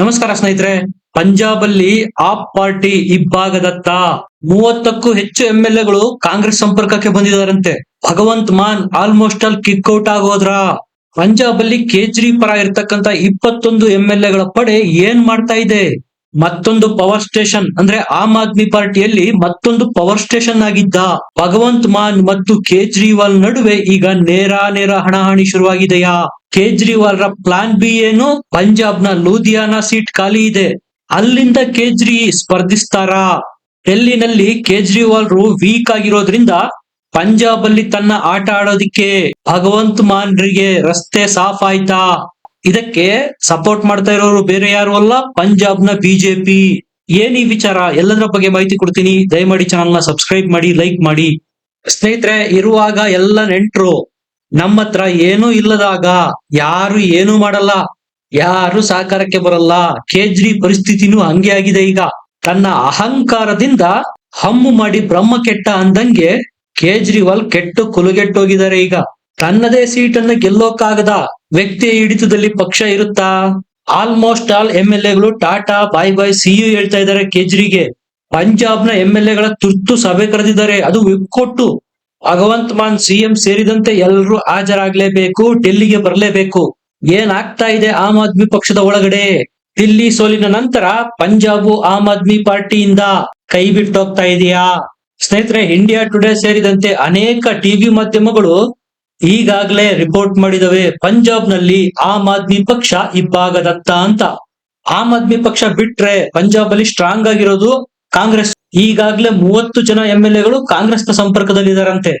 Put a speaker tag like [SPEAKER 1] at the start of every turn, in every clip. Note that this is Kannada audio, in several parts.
[SPEAKER 1] ನಮಸ್ಕಾರ ಸ್ನೇಹಿತರೆ ಪಂಜಾಬ್ ಅಲ್ಲಿ ಆಪ್ ಪಾರ್ಟಿ ಇಬ್ಬಾಗದತ್ತ ಮೂವತ್ತಕ್ಕೂ ಹೆಚ್ಚು ಎಂ ಎಲ್ ಎಗಳು ಕಾಂಗ್ರೆಸ್ ಸಂಪರ್ಕಕ್ಕೆ ಬಂದಿದಾರಂತೆ Bhagwant Mann almost all kick out ಆಗೋದ್ರ? Punjab ಅಲ್ಲಿ ಕೇಜ್ರಿ ಪರ ಇರ್ತಕ್ಕಂತ ಇಪ್ಪತ್ತೊಂದು ಎಂ ಎಲ್ ಎಗಳ ಪಡೆ ಏನ್ ಮಾಡ್ತಾ ಇದೆ? ಮತ್ತೊಂದು ಪವರ್ ಸ್ಟೇಷನ್ ಅಂದ್ರೆ ಆಮ್ ಆದ್ಮಿ ಪಾರ್ಟಿಯಲ್ಲಿ ಮತ್ತೊಂದು ಪವರ್ ಸ್ಟೇಷನ್ ಆಗಿದ್ದ ಭಗವಂತ್ ಮಾನ್ ಮತ್ತು ಕೇಜ್ರಿವಾಲ್ ನಡುವೆ ಈಗ ನೇರ ನೇರ ಹಣಾಹಣಿ ಶುರುವಾಗಿದೆಯಾ? ಕೇಜ್ರಿವಾಲ್ ರ ಪ್ಲಾನ್ ಬಿ ಏನು? ಪಂಜಾಬ್ನ ಲೂಧಿಯಾನ ಸೀಟ್ ಖಾಲಿ ಇದೆ. ಅಲ್ಲಿಂದ ಕೇಜ್ರಿ ಸ್ಪರ್ಧಿಸ್ತಾರಾ? ಡೆಲ್ಲಿನಲ್ಲಿ ಕೇಜ್ರಿವಾಲ್ ರು ವೀಕ್ ಆಗಿರೋದ್ರಿಂದ ಪಂಜಾಬ್ ಅಲ್ಲಿ ತನ್ನ ಆಟ ಆಡೋದಿಕ್ಕೆ ಭಗವಂತ ಮಾನ್ರಿಗೆ ರಸ್ತೆ ಸಾಫ್ ಆಯ್ತಾ? ಇದಕ್ಕೆ ಸಪೋರ್ಟ್ ಮಾಡ್ತಾ ಇರೋರು ಬೇರೆ ಯಾರು ಅಲ್ಲ ಪಂಜಾಬ್ನ ಬಿಜೆಪಿ. ಏನ್ ವಿಚಾರ? ಎಲ್ಲದರ ಬಗ್ಗೆ ಮಾಹಿತಿ ಕೊಡ್ತೀನಿ. ದಯಮಾಡಿ ಚಾನಲ್ನ ಸಬ್ಸ್ಕ್ರೈಬ್ ಮಾಡಿ ಲೈಕ್ ಮಾಡಿ. ಸ್ನೇಹಿತರೆ, ಇರುವಾಗ ಎಲ್ಲ ನೆಂಟ್ರು ನಮ್ಮ ಹತ್ರ ಏನೂ ಇಲ್ಲದಾಗ ಯಾರು ಏನು ಮಾಡಲ್ಲ, ಯಾರು ಸಹಕಾರಕ್ಕೆ ಬರಲ್ಲ. ಕೇಜ್ರಿ ಪರಿಸ್ಥಿತಿನೂ ಹಂಗೆ ಆಗಿದೆ ಈಗ. ತನ್ನ ಅಹಂಕಾರದಿಂದ ಹಮ್ಮು ಮಾಡಿ ಬ್ರಹ್ಮ ಕೆಟ್ಟ ಅಂದಂಗೆ ಕೇಜ್ರಿವಾಲ್ ಕೆಟ್ಟು ಕುಲುಗೆಟ್ಟೋಗಿದ್ದಾರೆ ಈಗ. ತನ್ನದೇ ಸೀಟನ್ನ ಗೆಲ್ಲೋಕ್ಕಾಗದ ವ್ಯಕ್ತಿಯ ಹಿಡಿತದಲ್ಲಿ ಪಕ್ಷ ಇರುತ್ತಾ? ಆಲ್ಮೋಸ್ಟ್ ಆಲ್ ಎಂ ಎಲ್ ಎಗಳು ಟಾಟಾ, ಬಾಯ್ ಬಾಯ್ ಸಿಯು ಹೇಳ್ತಾ ಇದ್ದಾರೆ ಕೇಜ್ರಿಗೆ. ಪಂಜಾಬ್ನ ಎಂ ಎಲ್ ಎಗಳ ತುರ್ತು ಸಭೆ ಕರೆದಿದ್ದಾರೆ. ಅದು ವಿಪ್ ಕೊಟ್ಟು ಭಗವಂತ್ ಮಾನ್ ಸಿಎಂ ಸೇರಿದಂತೆ ಎಲ್ಲರೂ ಹಾಜರಾಗ್ಲೇಬೇಕು, ಡೆಲ್ಲಿಗೆ ಬರಲೇಬೇಕು. ಏನಾಗ್ತಾ ಇದೆ ಆಮ್ ಆದ್ಮಿ ಪಕ್ಷದ ಒಳಗಡೆ? ದಿಲ್ಲಿ ಸೋಲಿನ ನಂತರ ಪಂಜಾಬು ಆಮ್ ಆದ್ಮಿ ಪಾರ್ಟಿಯಿಂದ ಕೈ ಬಿಟ್ಟೋಗ್ತಾ ಇದೆಯಾ? ಸ್ನೇಹಿತರೆ, ಇಂಡಿಯಾ ಟುಡೇ ಸೇರಿದಂತೆ ಅನೇಕ ಟಿವಿ ಮಾಧ್ಯಮಗಳು ಈಗಾಗಲೇ ರಿಪೋರ್ಟ್ ಮಾಡಿದವೆ ಪಂಜಾಬ್ನಲ್ಲಿ ಆಮ್ ಆದ್ಮಿ ಪಕ್ಷ ಇಬ್ಬಾಗದತ್ತ ಅಂತ. ಆಮ್ ಆದ್ಮಿ ಪಕ್ಷ ಬಿಟ್ರೆ ಪಂಜಾಬ್ ಅಲ್ಲಿ ಸ್ಟ್ರಾಂಗ್ ಆಗಿರೋದು ಕಾಂಗ್ರೆಸ್ ಈಗಾಗಲೇ ಮೂವತ್ತು ಜನ ಎಂ ಎಲ್ ಎಗಳು ಕಾಂಗ್ರೆಸ್ನ ಸಂಪರ್ಕದಲ್ಲಿದ್ದಾರಂತೆ.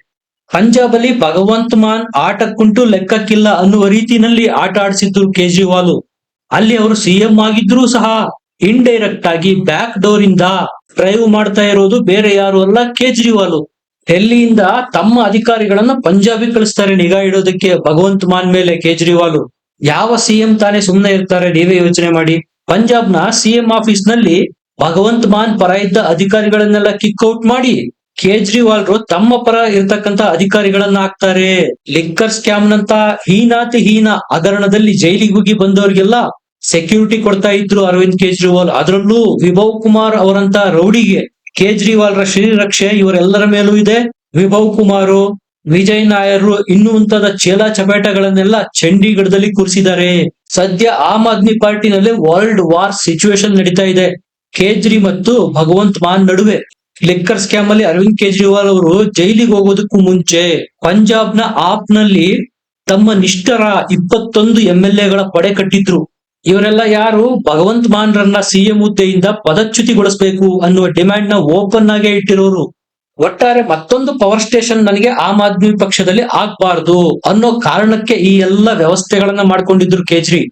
[SPEAKER 1] ಪಂಜಾಬ್ ಅಲ್ಲಿ ಭಗವಂತ್ ಮಾನ್ ಆಟಕ್ಕುಂಟು ಲೆಕ್ಕಕ್ಕಿಲ್ಲ ಅನ್ನುವ ರೀತಿಯಲ್ಲಿ ಆಟ ಆಡಿಸಿದ್ರು ಕೇಜ್ರಿವಾಲ್. ಅಲ್ಲಿ ಅವರು ಸಿಎಂ ಆಗಿದ್ರು ಸಹ ಇಂಡೈರೆಕ್ಟ್ ಆಗಿ ಬ್ಯಾಕ್ ಡೋರ್ ಇಂದ ಡ್ರೈವ್ ಮಾಡ್ತಾ ಇರೋದು ಬೇರೆ ಯಾರು ಅಲ್ಲ ಕೇಜ್ರಿವಾಲ್. ಡೆಲ್ಲಿಯಿಂದ ತಮ್ಮ ಅಧಿಕಾರಿಗಳನ್ನ ಪಂಜಾಬಿಗೆ ಕಳಿಸ್ತಾರೆ ನಿಗಾ ಇಡೋದಕ್ಕೆ ಭಗವಂತ್ ಮಾನ್ ಮೇಲೆ ಕೇಜ್ರಿವಾಲ್. ಯಾವ ಸಿಎಂ ತಾನೇ ಸುಮ್ಮನೆ ಇರ್ತಾರೆ, ನೀವೇ ಯೋಚನೆ ಮಾಡಿ. ಪಂಜಾಬ್ನ ಸಿಎಂ ಆಫೀಸ್ನಲ್ಲಿ ಭಗವಂತ್ ಮಾನ್ ಪರ ಇದ್ದ ಅಧಿಕಾರಿಗಳನ್ನೆಲ್ಲ ಕಿಕ್ಔಟ್ ಮಾಡಿ ಕೇಜ್ರಿವಾಲ್ ರು ತಮ್ಮ ಪರ ಇರ್ತಕ್ಕಂತ ಅಧಿಕಾರಿಗಳನ್ನ ಹಾಕ್ತಾರೆ ಲಿಕ್ಕರ್ ಸ್ಕ್ಯಾಮ್ ನಂತ ಹೀನಾತಿ ಹೀನ ಹಗರಣದಲ್ಲಿ ಜೈಲಿಗೆ ಹೋಗಿ ಬಂದವರಿಗೆಲ್ಲ ಸೆಕ್ಯೂರಿಟಿ ಕೊಡ್ತಾ ಇದ್ರು ಅರವಿಂದ್ ಕೇಜ್ರಿವಾಲ್. ಅದರಲ್ಲೂ ವಿಭವ್ ಕುಮಾರ್ ಅವರಂತ ರೌಡಿಗೆ ಕೇಜ್ರಿವಾಲ್ ರ ಶ್ರೀರಕ್ಷೆ ಇವರೆಲ್ಲರ ಮೇಲೂ ಇದೆ. ವಿಭವ್ ಕುಮಾರ್, ವಿಜಯ್ ನಾಯರ್ ಇನ್ನು ಮುಂತಾದ ಚೇಲ ಚಪೇಟಗಳನ್ನೆಲ್ಲ ಚಂಡೀಗಢದಲ್ಲಿ ಕೂರಿಸಿದ್ದಾರೆ. ಸದ್ಯ ಆಮ್ ಆದ್ಮಿ ಪಾರ್ಟಿನಲ್ಲಿ ವರ್ಲ್ಡ್ ವಾರ್ ಸಿಚುವೇಶನ್ ನಡೀತಾ ಇದೆ. ಕೇಜ್ರಿ ಮತ್ತು ಭಗವಂತ್ ಮಾನ್ ನಡುವೆ ಲೆಕ್ಕರ್ ಸ್ಕ್ಯಾಮ್ ಅಲ್ಲಿ ಅರವಿಂದ್ ಕೇಜ್ರಿವಾಲ್ ಅವರು ಜೈಲಿಗೆ ಹೋಗೋದಕ್ಕೂ ಮುಂಚೆ ಪಂಜಾಬ್ನ ಆಪ್ನಲ್ಲಿ ತಮ್ಮ ನಿಷ್ಠರ ಇಪ್ಪತ್ತೊಂದು ಎಂ ಎಲ್ ಎಗಳ ಪಡೆ ಕಟ್ಟಿದ್ರು. ಇವರೆಲ್ಲ ಯಾರು? ಭಗವಂತ್ ಮಾನ್ ರನ್ನ ಸಿಎಂ ಹುದ್ದೆಯಿಂದ ಪದಚ್ಯುತಿಗೊಳಿಸಬೇಕು ಅನ್ನುವ ಡಿಮ್ಯಾಂಡ್ನ ಓಪನ್ ಆಗೇ ಇಟ್ಟಿರೋರು. ಒಟ್ಟಾರೆ ಮತ್ತೊಂದು ಪವರ್ ಸ್ಟೇಷನ್ ನನಗೆ ಆಮ್ ಆದ್ಮಿ ಪಕ್ಷದಲ್ಲಿ ಆಗ್ಬಾರ್ದು ಅನ್ನೋ ಕಾರಣಕ್ಕೆ ಈ ಎಲ್ಲ ವ್ಯವಸ್ಥೆಗಳನ್ನ ಮಾಡ್ಕೊಂಡಿದ್ರು ಕೇಜ್ರಿ.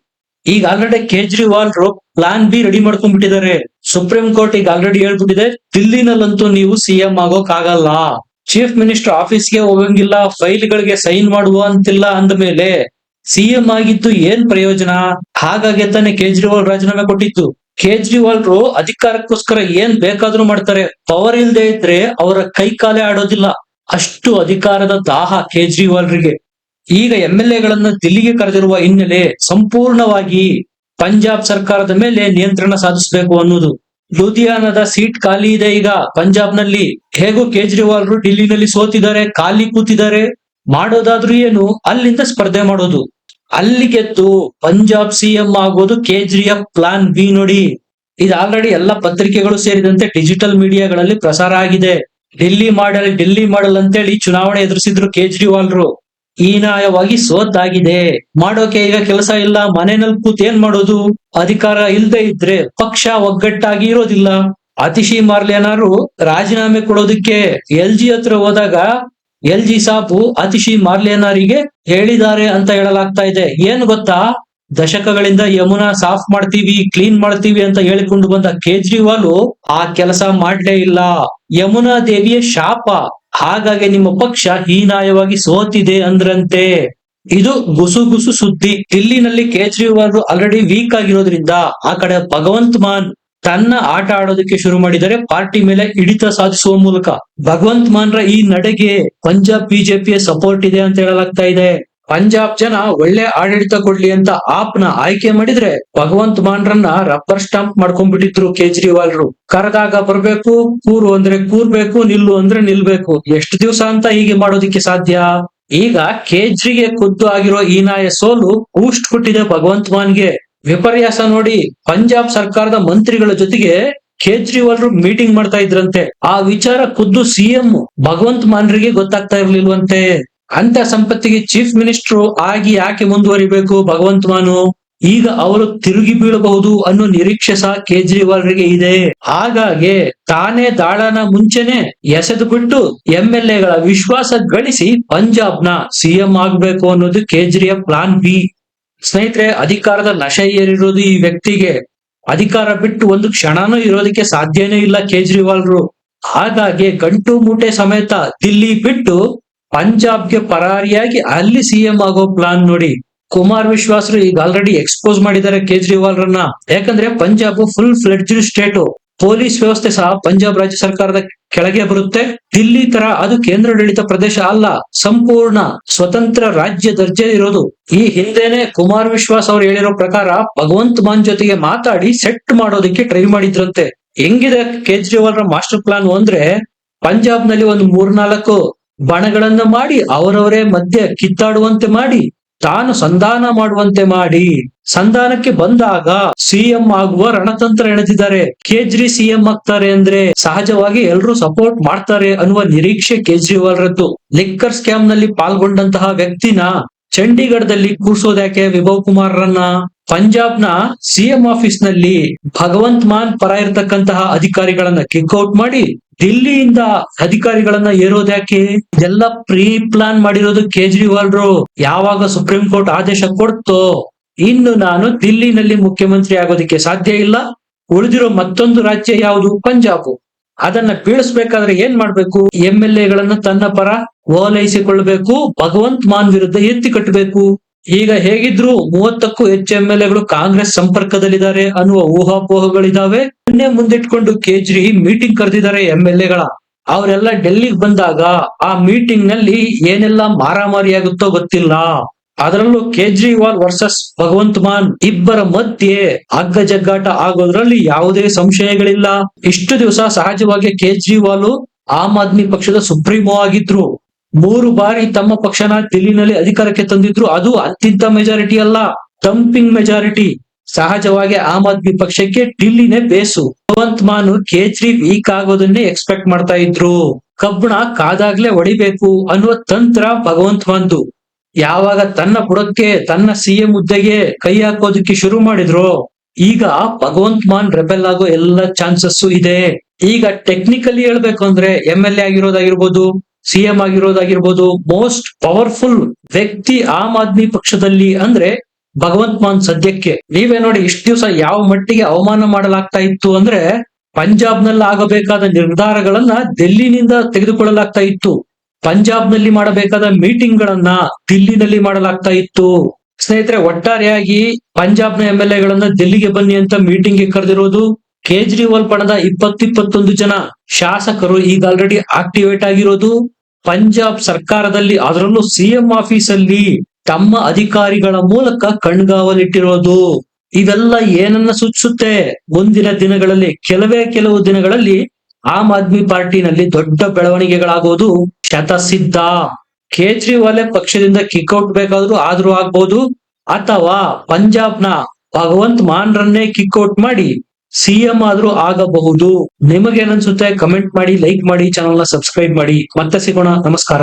[SPEAKER 1] ಈಗ already Kejriwal plan B ready ಮಾಡ್ಕೊಂಡ್ಬಿಟ್ಟಿದ್ದಾರೆ. Supreme court ಈಗ ಆಲ್ರೆಡಿ ಹೇಳ್ಬಿಟ್ಟಿದೆ, ದಿಲ್ಲಿನಲ್ಲಂತೂ ನೀವು ಸಿಎಂ ಆಗೋಕ್ ಆಗಲ್ಲ ಚೀಫ್ ಮಿನಿಸ್ಟರ್ ಆಫೀಸ್ಗೆ ಹೋಗಂಗಿಲ್ಲ, ಫೈಲ್ಗಳಿಗೆ ಸೈನ್ ಮಾಡುವ ಅಂತಿಲ್ಲ ಅಂದ ಮೇಲೆ ಸಿಎಂ ಆಗಿದ್ದು ಏನ್ ಪ್ರಯೋಜನ? ಹಾಗಾಗಿ ತಾನೆ ಕೇಜ್ರಿವಾಲ್ ರಾಜೀನಾಮೆ ಕೊಟ್ಟಿದ್ದು. ಕೇಜ್ರಿವಾಲ್ ರು ಅಧಿಕಾರಕ್ಕೋಸ್ಕರ ಏನ್ ಬೇಕಾದ್ರೂ ಮಾಡ್ತಾರೆ. ಪವರ್ ಇಲ್ದೇ ಇದ್ರೆ ಅವರ ಕೈ ಕಾಲೇ ಆಡೋದಿಲ್ಲ. ಅಷ್ಟು ಅಧಿಕಾರದ ದಾಹ ಕೇಜ್ರಿವಾಲ್ರಿಗೆ. ಈಗ ಎಂ ಎಲ್ ಎಗಳನ್ನ ದಿಲ್ಲಿಗೆ ಕರೆದಿರುವ ಹಿನ್ನೆಲೆ ಸಂಪೂರ್ಣವಾಗಿ ಪಂಜಾಬ್ ಸರ್ಕಾರದ ಮೇಲೆ ನಿಯಂತ್ರಣ ಸಾಧಿಸಬೇಕು ಅನ್ನೋದು. ಲೂಧಿಯಾನದ ಸೀಟ್ ಖಾಲಿ ಇದೆ ಈಗ. ಪಂಜಾಬ್ನಲ್ಲಿ ಹೇಗೂ ಕೇಜ್ರಿವಾಲ್ ರು ಡಿಲ್ಲಿನಲ್ಲಿ ಸೋತಿದ್ದಾರೆ, ಖಾಲಿ ಕೂತಿದ್ದಾರೆ. ಮಾಡೋದಾದ್ರೂ ಏನು? ಅಲ್ಲಿಂದ ಸ್ಪರ್ಧೆ ಮಾಡೋದು. ಅಲ್ಲಿ ಗೆದ್ದು ಪಂಜಾಬ್ ಸಿಎಂ ಆಗೋದು ಕೇಜ್ರಿಯ ಪ್ಲಾನ್ ಬಿ ನೋಡಿ. ಇದು ಆಲ್ರೆಡಿ ಎಲ್ಲ ಪತ್ರಿಕೆಗಳು ಸೇರಿದಂತೆ ಡಿಜಿಟಲ್ ಮೀಡಿಯಾಗಳಲ್ಲಿ ಪ್ರಸಾರ ಆಗಿದೆ. ಡೆಲ್ಲಿ ಮಾಡಲ್ ಡೆಲ್ಲಿ ಮಾಡಲ್ ಅಂತೇಳಿ ಚುನಾವಣೆ ಎದುರಿಸಿದ್ರು ಕೇಜ್ರಿವಾಲ್ ರು ಹೀನಾಯವಾಗಿ ಸೋತಾಗಿದೆ. ಮಾಡೋಕೆ ಈಗ ಕೆಲಸ ಇಲ್ಲ, ಮನೆಯಲ್ಲಿ ಕೂತ್ ಏನ್ ಮಾಡೋದು? ಅಧಿಕಾರ ಇಲ್ದೆ ಇದ್ರೆ ಪಕ್ಷ ಒಗ್ಗಟ್ಟಾಗಿ ಇರೋದಿಲ್ಲ. ಅತಿಶಿ ಮಾರ್ಲೇನಾರು ರಾಜೀನಾಮೆ ಕೊಡೋದಕ್ಕೆ ಎಲ್ ಜಿ ಹತ್ರ ಹೋದಾಗ ಎಲ್ ಜಿ ಸಾಪು ಅತಿಶಿ ಮಾರ್ಲೇನಾರಿಗೆ ಹೇಳಿದ್ದಾರೆ ಅಂತ ಹೇಳಲಾಗ್ತಾ ಇದೆ. ಏನ್ ಗೊತ್ತಾ? ದಶಕಗಳಿಂದ ಯಮುನಾ ಸಾಫ್ ಮಾಡ್ತೀವಿ, ಕ್ಲೀನ್ ಮಾಡ್ತೀವಿ ಅಂತ ಹೇಳಿಕೊಂಡು ಬಂದ ಕೇಜ್ರಿವಾಲ್ ಆ ಕೆಲಸ ಮಾಡ್ಲೇ ಇಲ್ಲ. ಯಮುನಾ ದೇವಿಯ ಶಾಪ ಹಾಗಾಗಿ ನಿಮ್ಮ ಪಕ್ಷ ಹೀನಾಯವಾಗಿ ಸೋತಿದೆ ಅಂದ್ರಂತೆ. ಇದು ಗುಸುಗುಸು ಗುಸು ಸುದ್ದಿ. ದಿಲ್ಲಿನಲ್ಲಿ ಕೇಜ್ರಿವಾಲ್ ಆಲ್ರೆಡಿ ವೀಕ್ ಆಗಿರೋದ್ರಿಂದ ಆ ಕಡೆ ಭಗವಂತ್ ಮಾನ್ ತನ್ನ ಆಟ ಆಡೋದಕ್ಕೆ ಶುರು ಮಾಡಿದರೆ ಪಾರ್ಟಿ ಮೇಲೆ ಹಿಡಿತ ಸಾಧಿಸುವ ಮೂಲಕ ಭಗವಂತ್ ಮಾನ್ರ ಈ ನಡೆಗೆ ಪಂಜಾಬ್ ಬಿಜೆಪಿಯ ಸಪೋರ್ಟ್ ಇದೆ ಅಂತ ಹೇಳಲಾಗ್ತಾ ಇದೆ. ಪಂಜಾಬ್ ಜನ ಒಳ್ಳೆ ಆಡಳಿತ ಕೊಡ್ಲಿ ಅಂತ ಆಪ್ನ ಆಯ್ಕೆ ಮಾಡಿದ್ರೆ ಭಗವಂತ್ ಮಾನ್ರನ್ನ ರಬ್ಬರ್ ಸ್ಟಾಂಪ್ ಮಾಡ್ಕೊಂಡ್ಬಿಟ್ಟಿದ್ರು ಕೇಜ್ರಿವಾಲ್ರು. ಕರೆದಾಗ ಬರ್ಬೇಕು, ಕೂರು ಅಂದ್ರೆ ಕೂರ್ಬೇಕು, ನಿಲ್ಲು ಅಂದ್ರೆ ನಿಲ್ಬೇಕು. ಎಷ್ಟು ದಿವಸ ಅಂತ ಹೀಗೆ ಮಾಡೋದಿಕ್ಕೆ ಸಾಧ್ಯ? ಈಗ ಕೇಜ್ರಿಗೆ ಖುದ್ದು ಆಗಿರೋ ನಾಯ ಸೋಲು ಕೂಸ್ಟ್ ಕೊಟ್ಟಿದೆ ಭಗವಂತ್ ಮಾನ್ಗೆ. ವಿಪರ್ಯಾಸ ನೋಡಿ ಪಂಜಾಬ್ ಸರ್ಕಾರದ ಮಂತ್ರಿಗಳ ಜೊತೆಗೆ ಕೇಜ್ರಿವಾಲ್ರು ಮೀಟಿಂಗ್ ಮಾಡ್ತಾ ಇದ್ರಂತೆ. ಆ ವಿಚಾರ ಖುದ್ದು ಸಿಎಂ ಭಗವಂತ್ ಮಾನ್ರಿಗೆ ಗೊತ್ತಾಗ್ತಾ ಇರ್ಲಿಲ್ವಂತೆ. ಅಂತ ಸಂಪತ್ತಿಗೆ ಚೀಫ್ ಮಿನಿಸ್ಟರ್ ಆಗಿ ಯಾಕೆ ಮುಂದುವರಿಬೇಕು? ಭಗವಂತ ಮಾನು, ಈಗ ಅವರು ತಿರುಗಿ ಬೀಳಬಹುದು ಅನ್ನೋ ನಿರೀಕ್ಷೆ ಸಹ ಕೇಜ್ರಿವಾಲ್ರಿಗೆ ಇದೆ. ಹಾಗಾಗಿ ತಾನೇ ದಾಳನ ಮುಂಚೆನೆ ಎಸೆದು ಬಿಟ್ಟು ಎಂ ಎಲ್ ಎಗಳ ವಿಶ್ವಾಸ ಗಳಿಸಿ ಪಂಜಾಬ್ನ ಸಿಎಂ ಆಗ್ಬೇಕು ಅನ್ನೋದು ಕೇಜ್ರಿಯ ಪ್ಲಾನ್ ಬಿ ಸ್ನೇಹಿತರೆ, ಅಧಿಕಾರದ ನಶೆ ಏರಿರೋದು ಈ ವ್ಯಕ್ತಿಗೆ. ಅಧಿಕಾರ ಬಿಟ್ಟು ಒಂದು ಕ್ಷಣನೂ ಇರೋದಕ್ಕೆ ಸಾಧ್ಯನೇ ಇಲ್ಲ ಕೇಜ್ರಿವಾಲ್ರು. ಹಾಗಾಗಿ ಗಂಟು ಮೂಟೆ ಸಮೇತ ದಿಲ್ಲಿ ಬಿಟ್ಟು ಪಂಜಾಬ್ಗೆ ಪರಾರಿಯಾಗಿ ಅಲ್ಲಿ ಸಿಎಂ ಆಗೋ ಪ್ಲಾನ್ ನೋಡಿ ಕುಮಾರ್ ವಿಶ್ವಾಸರು ಈಗ ಆಲ್ರೆಡಿ ಎಕ್ಸ್ಪೋಸ್ ಮಾಡಿದ್ದಾರೆ ಕೇಜ್ರಿವಾಲ್ರನ್ನ. ಯಾಕಂದ್ರೆ Punjab full fledged state police ವ್ಯವಸ್ಥೆ ಸಹ ಪಂಜಾಬ್ ರಾಜ್ಯ ಸರ್ಕಾರದ ಕೆಳಗೆ ಬರುತ್ತೆ. ದಿಲ್ಲಿ ತರ ಅದು ಕೇಂದ್ರಾಡಳಿತ ಪ್ರದೇಶ ಅಲ್ಲ, ಸಂಪೂರ್ಣ ಸ್ವತಂತ್ರ ರಾಜ್ಯ ದರ್ಜೆ ಇರೋದು. ಈ ಹಿಂದೆನೆ ಕುಮಾರ್ ವಿಶ್ವಾಸ್ ಅವರು ಹೇಳಿರೋ ಪ್ರಕಾರ ಭಗವಂತ್ ಮಾನ್ ಜೊತೆಗೆ ಮಾತಾಡಿ ಸೆಟ್ ಮಾಡೋದಕ್ಕೆ ಟ್ರೈ ಮಾಡಿದ್ರಂತೆ. ಹೆಂಗಿದೆ ಕೇಜ್ರಿವಾಲ್ ರ ಮಾಸ್ಟರ್ ಪ್ಲಾನ್ ಅಂದ್ರೆ ಪಂಜಾಬ್ನಲ್ಲಿ ಒಂದು ಮೂರ್ನಾಲ್ಕು ಬಣಗಳನ್ನ ಮಾಡಿ, ಅವರವರೇ ಮಧ್ಯೆ ಕಿತ್ತಾಡುವಂತೆ ಮಾಡಿ, ತಾನು ಸಂಧಾನ ಮಾಡುವಂತೆ ಮಾಡಿ. ಸಂಧಾನಕ್ಕೆ ಬಂದಾಗ ಸಿಎಂ ಆಗುವ ರಣತಂತ್ರ ಎಳೆದಿದ್ದಾರೆ ಕೇಜ್ರಿ ಸಿಎಂ ಆಗ್ತಾರೆ ಅಂದ್ರೆ ಸಹಜವಾಗಿ ಎಲ್ಲರೂ ಸಪೋರ್ಟ್ ಮಾಡ್ತಾರೆ ಅನ್ನುವ ನಿರೀಕ್ಷೆ ಕೇಜ್ರಿವಾಲ್ರದ್ದು ಲಿಕ್ಕರ್ ಸ್ಕ್ಯಾಮ್ನಲ್ಲಿ ಪಾಲ್ಗೊಂಡಂತಹ ವ್ಯಕ್ತಿನ ಚಂಡೀಗಢದಲ್ಲಿ ಕೂರ್ಸೋದ್ಯಾಕೆ ವಿಭವ್ ಕುಮಾರ್ರನ್ನ ಪಂಜಾಬ್ನ ಸಿಎಂ ಆಫೀಸ್ನಲ್ಲಿ ಭಗವಂತ್ ಮಾನ್ ಪರ ಇರತಕ್ಕಂತಹ ಅಧಿಕಾರಿಗಳನ್ನ ಕಿಕ್ಔಟ್ ಮಾಡಿ ದಿಲ್ಲಿಯಿಂದ ಅಧಿಕಾರಿಗಳನ್ನ ಏರೋದ್ಯಾಕೆ ಇದೆಲ್ಲ ಪ್ರೀ ಪ್ಲಾನ್ ಮಾಡಿರೋದು ಕೇಜ್ರಿವಾಲ್ರು. ಯಾವಾಗ ಸುಪ್ರೀಂ ಕೋರ್ಟ್ ಆದೇಶ ಕೊಡ್ತೋ? ಇನ್ನು ನಾನು ದಿಲ್ಲಿನಲ್ಲಿ ಮುಖ್ಯಮಂತ್ರಿ ಆಗೋದಕ್ಕೆ ಸಾಧ್ಯ ಇಲ್ಲ. ಉಳಿದಿರೋ ಮತ್ತೊಂದು ರಾಜ್ಯ ಯಾವುದು? ಪಂಜಾಬ್. ಅದನ್ನ ಬೀಳಿಸ್ಬೇಕಾದ್ರೆ ಏನ್ ಮಾಡ್ಬೇಕು? ಎಂ ಎಲ್ ತನ್ನ ಪರ ಓಲೈಸಿಕೊಳ್ಬೇಕು, ಭಗವಂತ್ ಮಾನ್ ವಿರುದ್ಧ ಎತ್ತಿ ಕಟ್ಟಬೇಕು. ಈಗ ಹೇಗಿದ್ರು ಮೂವತ್ತಕ್ಕೂ ಹೆಚ್ಚು ಎಂ ಎಲ್ ಎಗಳು ಕಾಂಗ್ರೆಸ್ ಸಂಪರ್ಕದಲ್ಲಿದ್ದಾರೆ ಅನ್ನುವ ಊಹಾಪೋಹಗಳಿದಾವೆ. ಅನ್ನೇ ಮುಂದಿಟ್ಕೊಂಡು ಕೇಜ್ರಿ ಮೀಟಿಂಗ್ ಕರೆದಿದ್ದಾರೆ ಎಂ ಎಲ್ ಎಗಳ. ಅವರೆಲ್ಲ ಡೆಲ್ಲಿಗೆ ಬಂದಾಗ ಆ ಮೀಟಿಂಗ್ನಲ್ಲಿ ಏನೆಲ್ಲ ಮಾರಾಮಾರಿ ಆಗುತ್ತೋ ಗೊತ್ತಿಲ್ಲ. ಅದರಲ್ಲೂ ಕೇಜ್ರಿವಾಲ್ ವರ್ಸಸ್ ಭಗವಂತ್ ಮಾನ್ ಇಬ್ಬರ ಮಧ್ಯೆ ಹಗ್ಗ ಜಗ್ಗಾಟ ಆಗೋದ್ರಲ್ಲಿ ಯಾವುದೇ ಸಂಶಯಗಳಿಲ್ಲ. ಇಷ್ಟು ದಿವಸ ಸಹಜವಾಗಿ ಕೇಜ್ರಿವಾಲ್ ಆಮ್ ಆದ್ಮಿ ಪಕ್ಷದ ಸುಪ್ರೀಮೋ ಆಗಿದ್ರು. ಮೂರು ಬಾರಿ ತಮ್ಮ ಪಕ್ಷನ ದಿಲ್ಲಿನಲ್ಲಿ ಅಧಿಕಾರಕ್ಕೆ ತಂದಿದ್ರು. ಅದು ಅತ್ಯಂತ ಮೆಜಾರಿಟಿ ಅಲ್ಲ ಟಂಪಿಂಗ್ ಮೆಜಾರಿಟಿ ಸಹಜವಾಗಿ ಆಮ್ ಆದ್ಮಿ ಪಕ್ಷಕ್ಕೆ ಡಿಲ್ಲಿನೇ ಬೇಸು. ಭಗವಂತ್ ಮಾನ್ ಕೇಜ್ರಿ ವೀಕ್ ಆಗೋದನ್ನೇ ಎಕ್ಸ್ಪೆಕ್ಟ್ ಮಾಡ್ತಾ ಇದ್ರು. ಕಬ್ಬಣ ಕಾದಾಗ್ಲೇ ಹೊಡಿಬೇಕು ಅನ್ನುವ ತಂತ್ರ ಭಗವಂತ್ ಮಾನ್ದು. ಯಾವಾಗ ತನ್ನ ಬುಡಕ್ಕೆ ತನ್ನ ಸಿಎಂ ಹುದ್ದೆಗೆ ಕೈ ಹಾಕೋದಕ್ಕೆ ಶುರು ಮಾಡಿದ್ರು, ಈಗ ಭಗವಂತ್ ಮಾನ್ ರೆಬೆಲ್ ಆಗೋ ಎಲ್ಲ ಚಾನ್ಸಸ್ ಇದೆ. ಈಗ ಟೆಕ್ನಿಕಲಿ ಹೇಳ್ಬೇಕು ಅಂದ್ರೆ ಎಂ ಎಲ್ ಎ ಆಗಿರೋದಾಗಿರ್ಬೋದು ಸಿಎಂ ಆಗಿರೋದಾಗಿರ್ಬೋದು ಮೋಸ್ಟ್ ಪವರ್ಫುಲ್ ವ್ಯಕ್ತಿ ಆಮ್ ಆದ್ಮಿ ಪಕ್ಷದಲ್ಲಿ ಅಂದ್ರೆ ಭಗವಂತ್ ಮಾನ್ ಸದ್ಯಕ್ಕೆ. ನೀವೇ ನೋಡಿ ಇಷ್ಟು ದಿವಸ ಯಾವ ಮಟ್ಟಿಗೆ ಅವಮಾನ ಮಾಡಲಾಗ್ತಾ ಇತ್ತು ಅಂದ್ರೆ ಪಂಜಾಬ್ನಲ್ಲಿ ಆಗಬೇಕಾದ ನಿರ್ಧಾರಗಳನ್ನ ದೆಲ್ಲಿನಿಂದ ತೆಗೆದುಕೊಳ್ಳಲಾಗ್ತಾ ಇತ್ತು. ಪಂಜಾಬ್ನಲ್ಲಿ ಮಾಡಬೇಕಾದ ಮೀಟಿಂಗ್ ಗಳನ್ನ ದಿಲ್ಲಿನಲ್ಲಿ ಮಾಡಲಾಗ್ತಾ ಇತ್ತು. ಸ್ನೇಹಿತರೆ, ಒಟ್ಟಾರೆಯಾಗಿ ಪಂಜಾಬ್ನ ಎಂ ಎಲ್ ಎಗಳನ್ನ ದಿಲ್ಲಿಗೆ ಬನ್ನಿ ಅಂತ ಮೀಟಿಂಗ್ಗೆ ಕರೆದಿರೋದು ಕೇಜ್ರಿವಾಲ್ ಪಣದ ಇಪ್ಪತ್ತಿಪ್ಪತ್ತೊಂದು ಜನ ಶಾಸಕರು ಈಗ ಆಲ್ರೆಡಿ ಆಕ್ಟಿವೇಟ್ ಆಗಿರೋದು. ಪಂಜಾಬ್ ಸರ್ಕಾರದಲ್ಲಿ ಅದರಲ್ಲೂ ಸಿಎಂ ಆಫೀಸ್ ಅಲ್ಲಿ ತಮ್ಮ ಅಧಿಕಾರಿಗಳ ಮೂಲಕ ಕಣ್ಗಾವಲಿಟ್ಟಿರೋದು. ಇವೆಲ್ಲ ಏನನ್ನ ಸೂಚಿಸುತ್ತೆ? ಮುಂದಿನ ದಿನಗಳಲ್ಲಿ, ಕೆಲವೇ ಕೆಲವು ದಿನಗಳಲ್ಲಿ ಆಮ್ ಆದ್ಮಿ ಪಾರ್ಟಿನಲ್ಲಿ ದೊಡ್ಡ ಬೆಳವಣಿಗೆಗಳಾಗೋದು. ಶತಸಿದ್ಧ ಕೇಜ್ರಿವಾಲೆ ಪಕ್ಷದಿಂದ ಕಿಕ್ಔಟ್ ಬೇಕಾದ್ರೂ ಆದ್ರೂ ಆಗ್ಬಹುದು ಅಥವಾ ಪಂಜಾಬ್ನ ಭಗವಂತ್ ಮಾನ್ರನ್ನೇ ಕಿಕ್ಔಟ್ ಮಾಡಿ ಸಿಎಂ ಆದ್ರೂ ಆಗಬಹುದು. ನಿಮಗೇನನ್ಸುತ್ತೆ ಕಮೆಂಟ್ ಮಾಡಿ ಲೈಕ್ ಮಾಡಿ ಚಾನಲ್ನ ಸಬ್ಸ್ಕ್ರೈಬ್ ಮಾಡಿ. ಮತ್ತೆ ಸಿಗೋಣ. ನಮಸ್ಕಾರ.